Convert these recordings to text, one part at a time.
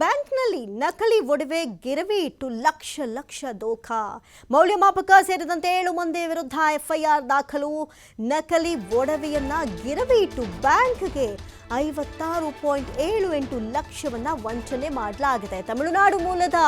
ಬ್ಯಾಂಕ್ನಲ್ಲಿ ನಕಲಿ ಒಡವೆ, ಗಿರವಿ ಇಟ್ಟು ಲಕ್ಷ ಲಕ್ಷ ದೋಖ. ಮೌಲ್ಯಮಾಪಕ ಸೇರಿದಂತೆ ಏಳು ಮಂದಿ ವಿರುದ್ಧ ಎಫ್ಐಆರ್ ದಾಖಲು. ನಕಲಿ ಒಡವೆಯನ್ನ, ಗಿರವಿ ಇಟ್ಟು ಬ್ಯಾಂಕ್ಗೆ ಐವತ್ತಾರು ಪಾಯಿಂಟ್ ಏಳು ಎಂಟು ಲಕ್ಷವನ್ನ ವಂಚನೆ ಮಾಡಲಾಗಿದೆ. ತಮಿಳುನಾಡು ಮೂಲದ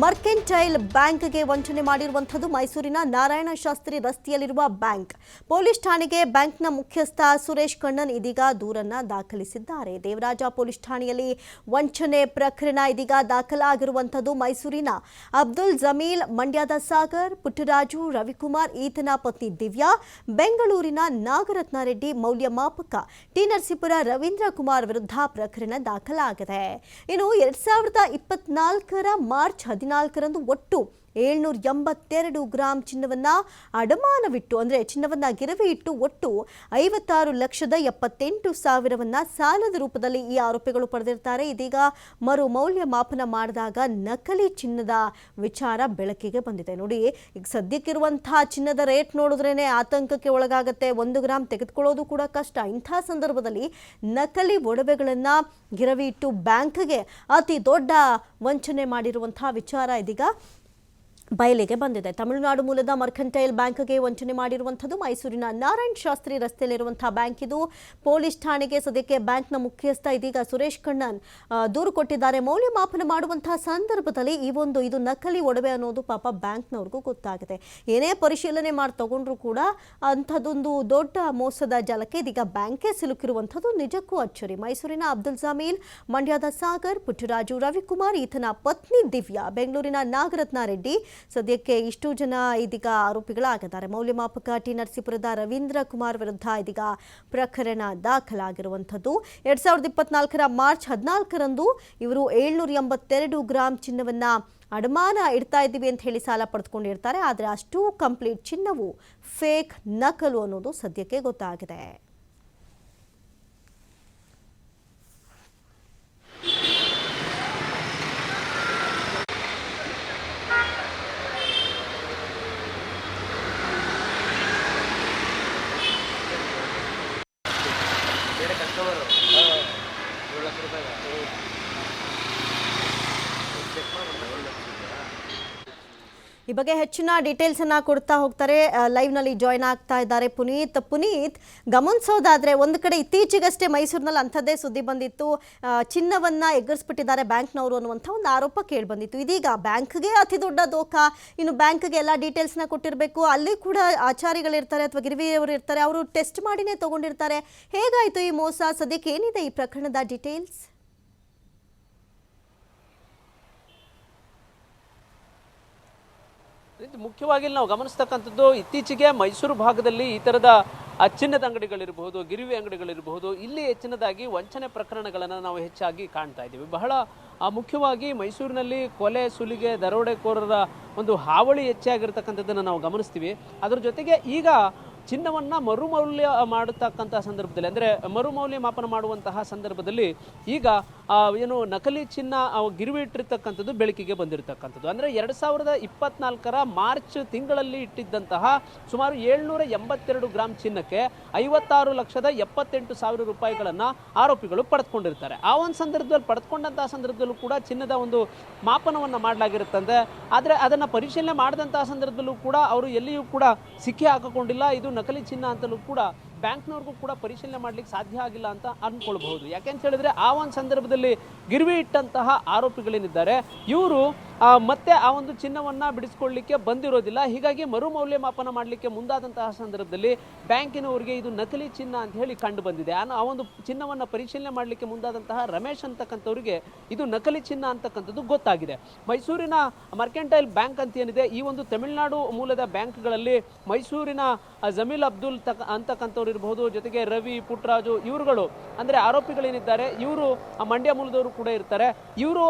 ಮರ್ಕೆಂಟೈಲ್ ಬ್ಯಾಂಕ್ಗೆ ವಂಚನೆ ಮಾಡಿರುವಂಥದ್ದು ಮೈಸೂರಿನ ನಾರಾಯಣ ಶಾಸ್ತ್ರಿ ರಸ್ತೆಯಲ್ಲಿರುವ ಬ್ಯಾಂಕ್. ಪೊಲೀಸ್ ಠಾಣೆಗೆ ಬ್ಯಾಂಕ್ನ ಮುಖ್ಯಸ್ಥ ಸುರೇಶ್ ಕಣ್ಣನ್ ಇದೀಗ ದೂರನ್ನ ದಾಖಲಿಸಿದ್ದಾರೆ. ದೇವರಾಜ ಪೊಲೀಸ್ ಠಾಣೆಯಲ್ಲಿ ವಂಚನೆ ಪ್ರಕರಣ ಇದೀಗ ದಾಖಲಾಗಿರುವಂಥದ್ದು ಮೈಸೂರಿನ ಅಬ್ದುಲ್ ಜಮೀಲ್, ಮಂಡ್ಯದ ಸಾಗರ್, ಪುಟ್ಟರಾಜು, ರವಿಕುಮಾರ್, ಈತನ ಪತ್ನಿ ದಿವ್ಯಾ, ಬೆಂಗಳೂರಿನ ನಾಗರತ್ನ ರೆಡ್ಡಿ ಮೌಲ್ಯಮಾಪಕ ಟಿ ನರಸೀಪುರ ರವೀಂದ್ರ ಕುಮಾರ್ ವಿರುದ್ಧ ಪ್ರಕರಣ ದಾಖಲಾಗಿದೆ. ಇನ್ನು ಎರಡ್ ಸಾವಿರದ ಇಪ್ಪತ್ನಾಲ್ಕರ ಮಾರ್ಚ್ ಹದಿನಾಲ್ಕರಂದು ಒಟ್ಟು ಏಳ್ನೂರ ಎಂಬತ್ತೆರಡು ಗ್ರಾಂ ಚಿನ್ನವನ್ನ ಅಡಮಾನವಿಟ್ಟು, ಅಂದರೆ ಚಿನ್ನವನ್ನ ಗಿರವಿ ಇಟ್ಟು ಒಟ್ಟು ಐವತ್ತಾರು ಲಕ್ಷದ ಎಪ್ಪತ್ತೆಂಟು ಸಾವಿರವನ್ನ ಸಾಲದ ರೂಪದಲ್ಲಿ ಈ ಆರೋಪಿಗಳು ಪಡೆದಿರ್ತಾರೆ. ಇದೀಗ ಮರು ಮೌಲ್ಯಮಾಪನ ಮಾಡಿದಾಗ ನಕಲಿ ಚಿನ್ನದ ವಿಚಾರ ಬೆಳಕಿಗೆ ಬಂದಿದೆ. ನೋಡಿ, ಈಗ ಸದ್ಯಕ್ಕಿರುವಂತಹ ಚಿನ್ನದ ರೇಟ್ ನೋಡಿದ್ರೇನೆ ಆತಂಕಕ್ಕೆ ಒಳಗಾಗತ್ತೆ. ಒಂದು ಗ್ರಾಮ್ ತೆಗೆದುಕೊಳ್ಳೋದು ಕೂಡ ಕಷ್ಟ. ಇಂಥ ಸಂದರ್ಭದಲ್ಲಿ ನಕಲಿ ಒಡವೆಗಳನ್ನ ಗಿರವಿ ಇಟ್ಟು ಬ್ಯಾಂಕ್ಗೆ ಅತಿ ದೊಡ್ಡ ವಂಚನೆ ಮಾಡಿರುವಂತಹ ವಿಚಾರ ಇದೀಗ ಬಯಲಿಗೆ ಬಂದಿದೆ. ತಮಿಳುನಾಡು ಮೂಲದ ಮರ್ಕಂಟೈಲ್ ಬ್ಯಾಂಕ್ಗೆ ವಂಚನೆ ಮಾಡಿರುವಂಥದ್ದು ಮೈಸೂರಿನ ನಾರಾಯಣ್ ಶಾಸ್ತ್ರಿ ರಸ್ತೆಯಲ್ಲಿರುವಂತಹ ಬ್ಯಾಂಕ್ ಇದು. ಪೊಲೀಸ್ ಠಾಣೆಗೆ ಸದ್ಯಕ್ಕೆ ಬ್ಯಾಂಕ್ನ ಮುಖ್ಯಸ್ಥ ಇದೀಗ ಸುರೇಶ್ ಕಣ್ಣನ್ ದೂರು ಕೊಟ್ಟಿದ್ದಾರೆ. ಮೌಲ್ಯಮಾಪನ ಮಾಡುವಂತಹ ಸಂದರ್ಭದಲ್ಲಿ ಈ ಒಂದು ಇದು ನಕಲಿ ಒಡವೆ ಅನ್ನೋದು ಪಾಪ ಬ್ಯಾಂಕ್ನವ್ರಿಗೂ ಗೊತ್ತಾಗಿದೆ. ಏನೇ ಪರಿಶೀಲನೆ ಮಾಡಿ, ತಗೊಂಡ್ರು ಕೂಡ ಅಂಥದ್ದೊಂದು ದೊಡ್ಡ ಮೋಸದ ಜಾಲಕ್ಕೆ ಇದೀಗ ಬ್ಯಾಂಕೇ ಸಿಲುಕಿರುವಂಥದ್ದು ನಿಜಕ್ಕೂ ಅಚ್ಚರಿ. ಮೈಸೂರಿನ ಅಬ್ದುಲ್ ಜಮೀಲ್, ಮಂಡ್ಯದ ಸಾಗರ್, ಪುಟ್ಟರಾಜು ರವಿಕುಮಾರ್, ಈತನ ಪತ್ನಿ ದಿವ್ಯಾ, ಬೆಂಗಳೂರಿನ ನಾಗರತ್ನ ರೆಡ್ಡಿ ಸದ್ಯಕ್ಕೆ ಇಷ್ಟು ಜನ ಇದೀಗ ಆರೋಪಿಗಳಾಗಿದ್ದಾರೆ. ಮೌಲ್ಯಮಾಪಕ ಟಿ ನರಸೀಪುರದ ರವೀಂದ್ರ ಕುಮಾರ್ ವಿರುದ್ಧ ಇದೀಗ ಪ್ರಕರಣ ದಾಖಲಾಗಿರುವಂಥದ್ದು. ಎರಡ್ ಸಾವಿರದ ಇಪ್ಪತ್ನಾಲ್ಕರ ಮಾರ್ಚ್ ಹದಿನಾಲ್ಕರಂದು ಇವರು ಏಳ್ನೂರ ಎಂಬತ್ತೆರಡು ಗ್ರಾಂ ಚಿನ್ನವನ್ನ ಅಡಮಾನ ಇಡ್ತಾ ಇದ್ದೀವಿ ಅಂತ ಹೇಳಿ ಸಾಲ ಪಡೆದುಕೊಂಡಿರ್ತಾರೆ. ಆದರೆ ಅಷ್ಟು ಕಂಪ್ಲೀಟ್ ಚಿನ್ನವು ಫೇಕ್ ನಕಲು ಅನ್ನೋದು ಸದ್ಯಕ್ಕೆ ಗೊತ್ತಾಗಿದೆ. Colorado. ಈ ಬಗ್ಗೆ ಹೆಚ್ಚಿನ ಡೀಟೇಲ್ಸ್ ಅನ್ನ ಕೊಡ್ತಾ ಹೋಗ್ತಾರೆ. ಲೈವ್ನಲ್ಲಿ ಜಾಯ್ನ್ ಆಗ್ತಾ ಇದ್ದಾರೆ ಪುನೀತ್. ಪುನೀತ್, ಗಮನಿಸೋದಾದ್ರೆ ಒಂದು ಕಡೆ ಇತ್ತೀಚೆಗಷ್ಟೇ ಮೈಸೂರಿನಲ್ಲಿ ಅಂಥದ್ದೇ ಸುದ್ದಿ ಬಂದಿತ್ತು. ಚಿನ್ನವನ್ನ ಎಗ್ಗರಿಸ್ಬಿಟ್ಟಿದ್ದಾರೆ ಬ್ಯಾಂಕ್ನವರು ಅನ್ನುವಂಥ ಒಂದು ಆರೋಪ ಕೇಳಿ ಬಂದಿತ್ತು. ಇದೀಗ ಬ್ಯಾಂಕ್ಗೆ ಅತಿ ದೊಡ್ಡ ದೋಖ. ಇನ್ನು ಬ್ಯಾಂಕ್ಗೆ ಎಲ್ಲ ಡೀಟೇಲ್ಸ್ನ ಕೊಟ್ಟಿರಬೇಕು. ಅಲ್ಲಿ ಕೂಡ ಆಚಾರಿಗಳಿರ್ತಾರೆ ಅಥವಾ ಗಿರಿವಿಯವರು ಇರ್ತಾರೆ. ಅವರು ಟೆಸ್ಟ್ ಮಾಡಿನೇ ತಗೊಂಡಿರ್ತಾರೆ. ಹೇಗಾಯಿತು ಈ ಮೋಸ? ಸದ್ಯಕ್ಕೆ ಏನಿದೆ ಈ ಪ್ರಕರಣದ ಡೀಟೇಲ್ಸ್ ಇದು ಮುಖ್ಯವಾಗಿ ನಾವು ಗಮನಿಸ್ತಕ್ಕಂಥದ್ದು ಇತ್ತೀಚೆಗೆ ಮೈಸೂರು ಭಾಗದಲ್ಲಿ ಈ ಥರದ ಚಿನ್ನದ ಅಂಗಡಿಗಳಿರಬಹುದು, ಗಿರಿವಿ ಅಂಗಡಿಗಳಿರಬಹುದು, ಇಲ್ಲಿ ಹೆಚ್ಚಿನದಾಗಿ ವಂಚನೆ ಪ್ರಕರಣಗಳನ್ನು ನಾವು ಹೆಚ್ಚಾಗಿ ಕಾಣ್ತಾ ಇದ್ದೀವಿ. ಬಹಳ ಮುಖ್ಯವಾಗಿ ಮೈಸೂರಿನಲ್ಲಿ ಕೊಲೆ, ಸುಲಿಗೆ, ದರೋಡೆಕೋರರ ಒಂದು ಹಾವಳಿ ಹೆಚ್ಚಾಗಿರ್ತಕ್ಕಂಥದ್ದನ್ನು ನಾವು ಗಮನಿಸ್ತೀವಿ. ಅದರ ಜೊತೆಗೆ ಈಗ ಚಿನ್ನವನ್ನು ಮರುಮೌಲ್ಯ ಮಾಡತಕ್ಕಂತಹ ಸಂದರ್ಭದಲ್ಲಿ, ಅಂದರೆ ಮರುಮೌಲ್ಯ ಮಾಪನ ಮಾಡುವಂತಹ ಸಂದರ್ಭದಲ್ಲಿ ಈಗ ಏನು ನಕಲಿ ಚಿನ್ನ ಗಿರಿವಿ ಇಟ್ಟಿರ್ತಕ್ಕಂಥದ್ದು ಬೆಳಕಿಗೆ ಬಂದಿರತಕ್ಕಂಥದ್ದು. ಅಂದರೆ ಎರಡು ಸಾವಿರದ ಇಪ್ಪತ್ನಾಲ್ಕರ ಮಾರ್ಚ್ ತಿಂಗಳಲ್ಲಿ ಇಟ್ಟಿದ್ದಂತಹ ಸುಮಾರು ಏಳ್ನೂರ ಎಂಬತ್ತೆರಡು ಗ್ರಾಮ್ ಚಿನ್ನಕ್ಕೆ ಐವತ್ತಾರು ಲಕ್ಷದ ಎಪ್ಪತ್ತೆಂಟು ಸಾವಿರ ರೂಪಾಯಿಗಳನ್ನು ಆರೋಪಿಗಳು ಪಡೆದುಕೊಂಡಿರ್ತಾರೆ. ಆ ಒಂದು ಸಂದರ್ಭದಲ್ಲಿ ಪಡೆದುಕೊಂಡಂತಹ ಸಂದರ್ಭದಲ್ಲೂ ಕೂಡ ಚಿನ್ನದ ಒಂದು ಮಾಪನವನ್ನು ಮಾಡಲಾಗಿರುತ್ತಂತೆ. ಆದರೆ ಅದನ್ನು ಪರಿಶೀಲನೆ ಮಾಡಿದಂತಹ ಸಂದರ್ಭದಲ್ಲೂ ಕೂಡ ಅವರು ಎಲ್ಲಿಯೂ ಕೂಡ ಸಿಕ್ಕಿ ಹಾಕಿಕೊಂಡಿಲ್ಲ. ಇದು ನಕಲಿ ಚಿನ್ನ ಅಂತಲೂ ಕೂಡ ಬ್ಯಾಂಕ್ನವ್ರಿಗೂ ಕೂಡ ಪರಿಶೀಲನೆ ಮಾಡಲಿಕ್ಕೆ ಸಾಧ್ಯ ಆಗಿಲ್ಲ ಅಂತ ಅಂದ್ಕೊಳ್ಬಹುದು ಯಾಕೆಂತ ಹೇಳಿದ್ರೆ ಆ ಒಂದು ಸಂದರ್ಭದಲ್ಲಿ ಗಿರ್ವಿ ಇಟ್ಟಂತಹ ಆರೋಪಿಗಳೇನಿದ್ದಾರೆ, ಇವರು ಮತ್ತೆ ಆ ಒಂದು ಚಿನ್ನವನ್ನ ಬಿಡಿಸ್ಕೊಳ್ಳಿಕ್ಕೆ ಬಂದಿರೋದಿಲ್ಲ. ಹೀಗಾಗಿ ಮರು ಮೌಲ್ಯಮಾಪನ ಮಾಡಲಿಕ್ಕೆ ಮುಂದಾದಂತಹ ಸಂದರ್ಭದಲ್ಲಿ ಬ್ಯಾಂಕಿನವರಿಗೆ ಇದು ನಕಲಿ ಚಿನ್ನ ಅಂತ ಹೇಳಿ ಕಂಡು ಬಂದಿದೆ. ಆ ಒಂದು ಚಿನ್ನವನ್ನ ಪರಿಶೀಲನೆ ಮಾಡಲಿಕ್ಕೆ ಮುಂದಾದಂತಹ ರಮೇಶ್ ಅಂತಕ್ಕಂಥವ್ರಿಗೆ ಇದು ನಕಲಿ ಚಿನ್ನ ಅಂತಕ್ಕಂಥದ್ದು ಗೊತ್ತಾಗಿದೆ. ಮೈಸೂರಿನ ಮರ್ಕೆಂಟೈಲ್ ಬ್ಯಾಂಕ್ ಅಂತ ಏನಿದೆ ಈ ಒಂದು ತಮಿಳುನಾಡು ಮೂಲದ ಬ್ಯಾಂಕ್ಗಳಲ್ಲಿ ಮೈಸೂರಿನ ಜಮೀಲ್ ಅಬ್ದುಲ್ ತಕ್ ಅಂತಕ್ಕಂಥವ್ರು ಇರಬಹುದು ಜೊತೆಗೆ ರವಿ, ಪುಟ್ರಾಜು ಇವರುಗಳು. ಅಂದ್ರೆ ಆರೋಪಿಗಳೇನಿದ್ದಾರೆ, ಇವರು ಮಂಡ್ಯ ಮೂಲದವರು ಕೂಡ ಇರ್ತಾರೆ. ಇವರು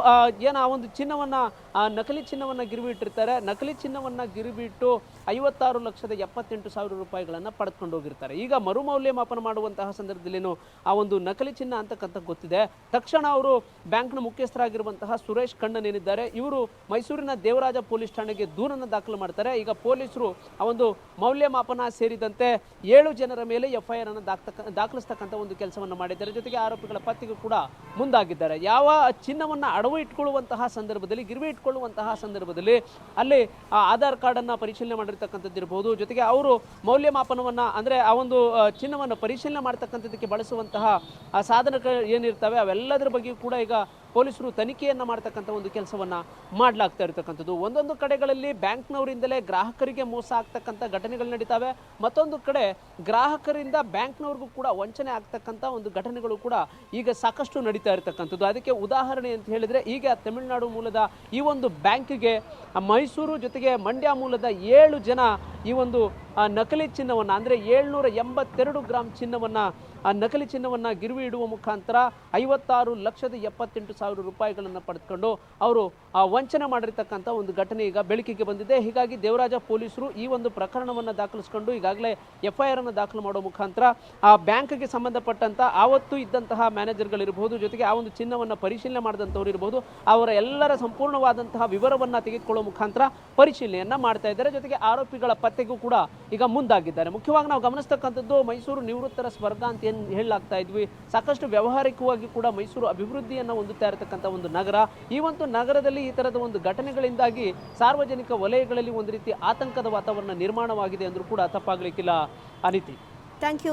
ಏನು ಆ ಒಂದು ಚಿನ್ನವನ್ನ ಆ ನಕಲಿ ಚಿನ್ನವನ್ನು ಗಿರಿವಿ ಇಟ್ಟಿರ್ತಾರೆ ನಕಲಿ ಚಿನ್ನವನ್ನು ಗಿರಿಬಿಟ್ಟು ಐವತ್ತಾರು ಲಕ್ಷದ ಎಪ್ಪತ್ತೆಂಟು ಸಾವಿರ ರೂಪಾಯಿಗಳನ್ನು ಪಡೆದುಕೊಂಡು ಹೋಗಿರ್ತಾರೆ. ಈಗ ಮರುಮೌಲ್ಯಮಾಪನ ಮಾಡುವಂತಹ ಸಂದರ್ಭದಲ್ಲೇನು ಆ ಒಂದು ನಕಲಿ ಚಿನ್ನ ಅಂತಕ್ಕಂಥ ಗೊತ್ತಿದೆ. ತಕ್ಷಣ ಅವರು ಬ್ಯಾಂಕ್ನ ಮುಖ್ಯಸ್ಥರಾಗಿರುವಂತಹ ಸುರೇಶ್ ಕಣ್ಣನ್ ಏನಿದ್ದಾರೆ, ಇವರು ಮೈಸೂರಿನ ದೇವರಾಜ ಪೊಲೀಸ್ ಠಾಣೆಗೆ ದೂರನ್ನು ದಾಖಲು ಮಾಡ್ತಾರೆ. ಈಗ ಪೊಲೀಸರು ಆ ಒಂದು ಮೌಲ್ಯಮಾಪನ ಸೇರಿದಂತೆ ಏಳು ಜನರ ಮೇಲೆ ಎಫ್ಐಆರ್ ಅನ್ನು ದಾಕ್ತಕ್ಕ ದಾಖಲಿಸ್ತಕ್ಕಂಥ ಒಂದು ಕೆಲಸವನ್ನು ಮಾಡಿದ್ದಾರೆ. ಜೊತೆಗೆ ಆರೋಪಿಗಳ ಪತ್ತೆಗೂ ಕೂಡ ಮುಂದಾಗಿದ್ದಾರೆ. ಯಾವ ಚಿನ್ನವನ್ನು ಅಡವು ಇಟ್ಕೊಳ್ಳುವಂತಹ ಸಂದರ್ಭದಲ್ಲಿ ಗಿರ್ವಿ ಇಟ್ಕೊಳ್ಳುವಂತಹ ಸಂದರ್ಭದಲ್ಲಿ ಅಲ್ಲಿ, ಆ, ಆಧಾರ್ ಕಾರ್ಡನ್ನು ಪರಿಶೀಲನೆ ಮಾಡಿರ್ತಕ್ಕಂಥದ್ದು ಇರಬಹುದು ಜೊತೆಗೆ ಅವರು ಮೌಲ್ಯಮಾಪನವನ್ನು, ಅಂದರೆ ಆ ಒಂದು ಚಿನ್ನವನ್ನು ಪರಿಶೀಲನೆ ಮಾಡ್ತಕ್ಕಂಥದ್ದಕ್ಕೆ ಬಳಸುವಂತಹ ಸಾಧನಗಳು ಏನಿರ್ತವೆ, ಅವೆಲ್ಲದರ ಬಗ್ಗೆಯೂ ಕೂಡ ಈಗ ಪೊಲೀಸರು ತನಿಖೆಯನ್ನು ಮಾಡ್ತಕ್ಕಂಥ ಒಂದು ಕೆಲಸವನ್ನು ಮಾಡಲಾಗ್ತಾ ಇರತಕ್ಕಂಥದ್ದು. ಒಂದೊಂದು ಕಡೆಗಳಲ್ಲಿ ಬ್ಯಾಂಕ್ನವರಿಂದಲೇ ಗ್ರಾಹಕರಿಗೆ ಮೋಸ ಆಗ್ತಕ್ಕಂಥ ಘಟನೆಗಳು ನಡೀತಾವೆ. ಮತ್ತೊಂದು ಕಡೆ ಗ್ರಾಹಕರಿಂದ ಬ್ಯಾಂಕ್ನವ್ರಿಗೂ ಕೂಡ ವಂಚನೆ ಆಗ್ತಕ್ಕಂಥ ಒಂದು ಘಟನೆಗಳು ಕೂಡ ಈಗ ಸಾಕಷ್ಟು ನಡೀತಾ ಇರತಕ್ಕಂಥದ್ದು. ಅದಕ್ಕೆ ಉದಾಹರಣೆ ಅಂತ ಹೇಳಿದ್ರೆ, ಈಗ ತಮಿಳುನಾಡು ಮೂಲದ ಈ ಒಂದು ಬ್ಯಾಂಕಿಗೆ ಮೈಸೂರು ಜೊತೆಗೆ ಮಂಡ್ಯ ಮೂಲದ ಏಳು ಜನ ಈ ಒಂದು ನಕಲಿ ಚಿನ್ನವನ್ನು, ಅಂದರೆ ಏಳ್ನೂರ ಎಂಬತ್ತೆರಡು ಗ್ರಾಮ್ ಚಿನ್ನವನ್ನು ನಕಲಿ ಚಿನ್ನವನ್ನು ಗಿರುವಿ ಇಡುವ ಮುಖಾಂತರ ಐವತ್ತಾರು ಲಕ್ಷದ ಎಪ್ಪತ್ತೆಂಟು ಸಾವಿರ ರೂಪಾಯಿಗಳನ್ನು ಪಡೆದುಕೊಂಡು ಅವರು ವಂಚನೆ ಮಾಡಿರ್ತಕ್ಕಂಥ ಒಂದು ಘಟನೆ ಈಗ ಬೆಳಕಿಗೆ ಬಂದಿದೆ. ಹೀಗಾಗಿ ದೇವರಾಜ ಪೊಲೀಸರು ಈ ಒಂದು ಪ್ರಕರಣವನ್ನು ದಾಖಲಿಸಿಕೊಂಡು ಈಗಾಗಲೇ ಎಫ್ ಐ ಆರ್ ಅನ್ನು ದಾಖಲು ಮಾಡುವ ಮುಖಾಂತರ, ಆ, ಬ್ಯಾಂಕ್ಗೆ ಸಂಬಂಧಪಟ್ಟಂಥ ಆವತ್ತು ಇದ್ದಂತಹ ಮ್ಯಾನೇಜರ್ಗಳಿರ್ಬೋದು, ಜೊತೆಗೆ ಆ ಒಂದು ಚಿನ್ನವನ್ನು ಪರಿಶೀಲನೆ ಮಾಡಿದಂಥವ್ರು ಇರ್ಬೋದು ಅವರ ಎಲ್ಲರ ಸಂಪೂರ್ಣವಾದಂತಹ ವಿವರವನ್ನು ತೆಗೆದುಕೊಳ್ಳುವ ಮುಖಾಂತರ ಪರಿಶೀಲನೆಯನ್ನ ಮಾಡ್ತಾ ಇದ್ದಾರೆ. ಜೊತೆಗೆ ಆರೋಪಿಗಳ ಪತ್ತೆಗೂ ಕೂಡ ಈಗ ಮುಂದಾಗಿದ್ದಾರೆ. ಮುಖ್ಯವಾಗಿ ನಾವು ಗಮನಿಸ್ತಕ್ಕಂಥದ್ದು ಮೈಸೂರು ನಿವೃತ್ತರ ಸ್ವರ್ಗ ಅಂತ ಏನು ಹೇಳಲಾಗ್ತಾ ಇದ್ವಿ. ಸಾಕಷ್ಟು ವ್ಯಾವಹಾರಿಕವಾಗಿ ಕೂಡ ಮೈಸೂರು ಅಭಿವೃದ್ಧಿಯನ್ನು ಹೊಂದುತ್ತಾ ಇರತಕ್ಕಂಥ ಒಂದು ನಗರ. ಈ ಒಂದು ನಗರದಲ್ಲಿ ಈ ಥರದ ಒಂದು ಘಟನೆಗಳಿಂದಾಗಿ ಸಾರ್ವಜನಿಕ ವಲಯಗಳಲ್ಲಿ ಒಂದು ರೀತಿ ಆತಂಕದ ವಾತಾವರಣ ನಿರ್ಮಾಣವಾಗಿದೆ ಅಂದ್ರೂ ಕೂಡ ತಪ್ಪಾಗಲಿಕ್ಕಿಲ್ಲ. ಅನಿತಿ. Thank you